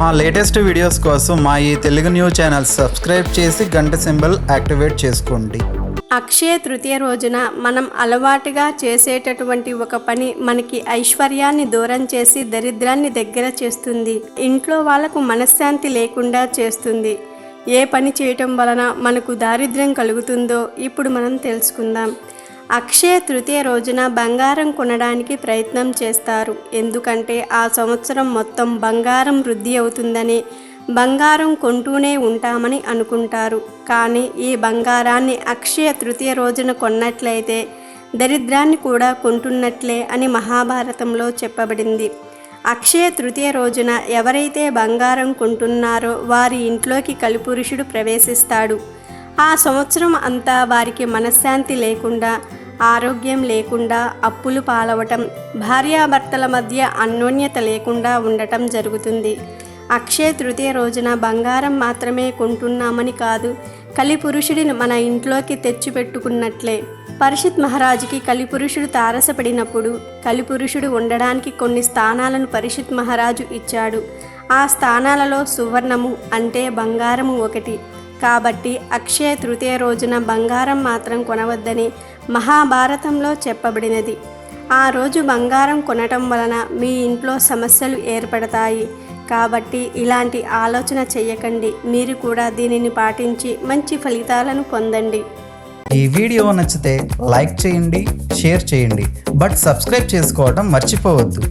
మా latest videos కోసం మా ఈ తెలుగు న్యూస్ ఛానల్ సబ్స్క్రైబ్ చేసి గంట సింబల్ యాక్టివేట్ చేసుకోండి. అక్షయ తృతీయ రోజున మనం అలవాటుగా చేసేటటువంటి ఒక పని మనకి ఐశ్వర్యాన్ని దూరం చేసి దరిద్రాన్ని దగ్గర చేస్తుంది. ఇంట్లో వాళ్ళకు మనశ్శాంతి లేకుండా చేస్తుంది. ఏ పని చేయటం వలన మనకు దారిద్ర్యం కలుగుతుందో ఇప్పుడు మనం తెలుసుకుందాం. అక్షయ తృతీయ రోజున బంగారం కొనడానికి ప్రయత్నం చేస్తారు. ఎందుకంటే ఆ సంవత్సరం మొత్తం బంగారం వృద్ధి అవుతుందని బంగారం కొంటూనే ఉంటామని అనుకుంటారు. కానీ ఈ బంగారాన్ని అక్షయ తృతీయ రోజున కొన్నట్లయితే దరిద్రాన్ని కూడా కొంటున్నట్లే అని మహాభారతంలో చెప్పబడింది. అక్షయ తృతీయ రోజున ఎవరైతే బంగారం కొంటున్నారో వారి ఇంట్లోకి కలిపురుషుడు ప్రవేశిస్తాడు. ఆ సంవత్సరం అంతా వారికి మనశ్శాంతి లేకుండా ఆరోగ్యం లేకుండా అప్పులు పాలవటం భార్యాభర్తల మధ్య అన్యోన్యత లేకుండా ఉండటం జరుగుతుంది. అక్షయ తృతీయ రోజున బంగారం మాత్రమే కొంటున్నామని కాదు కలిపురుషుడిని మన ఇంట్లోకి తెచ్చిపెట్టుకున్నట్లే. పరిషత్ మహారాజుకి కలిపురుషుడు తారసపడినప్పుడు కలిపురుషుడు ఉండడానికి కొన్ని స్థానాలను పరిషత్ మహారాజు ఇచ్చాడు. ఆ స్థానాలలో సువర్ణము అంటే బంగారము ఒకటి. కాబట్టి అక్షయ తృతీయ రోజున బంగారం మాత్రం కొనవద్దని మహాభారతంలో చెప్పబడినది. ఆ రోజు బంగారం కొనటం వలన మీ ఇంట్లో సమస్యలు ఏర్పడతాయి. కాబట్టి ఇలాంటి ఆలోచన చేయకండి మీరు కూడా దీనిని పాటించి మంచి ఫలితాలను పొందండి. ఈ వీడియో నచ్చితే లైక్ చేయండి షేర్ చేయండి. బట్ సబ్స్క్రైబ్ చేసుకోవడం మర్చిపోవద్దు.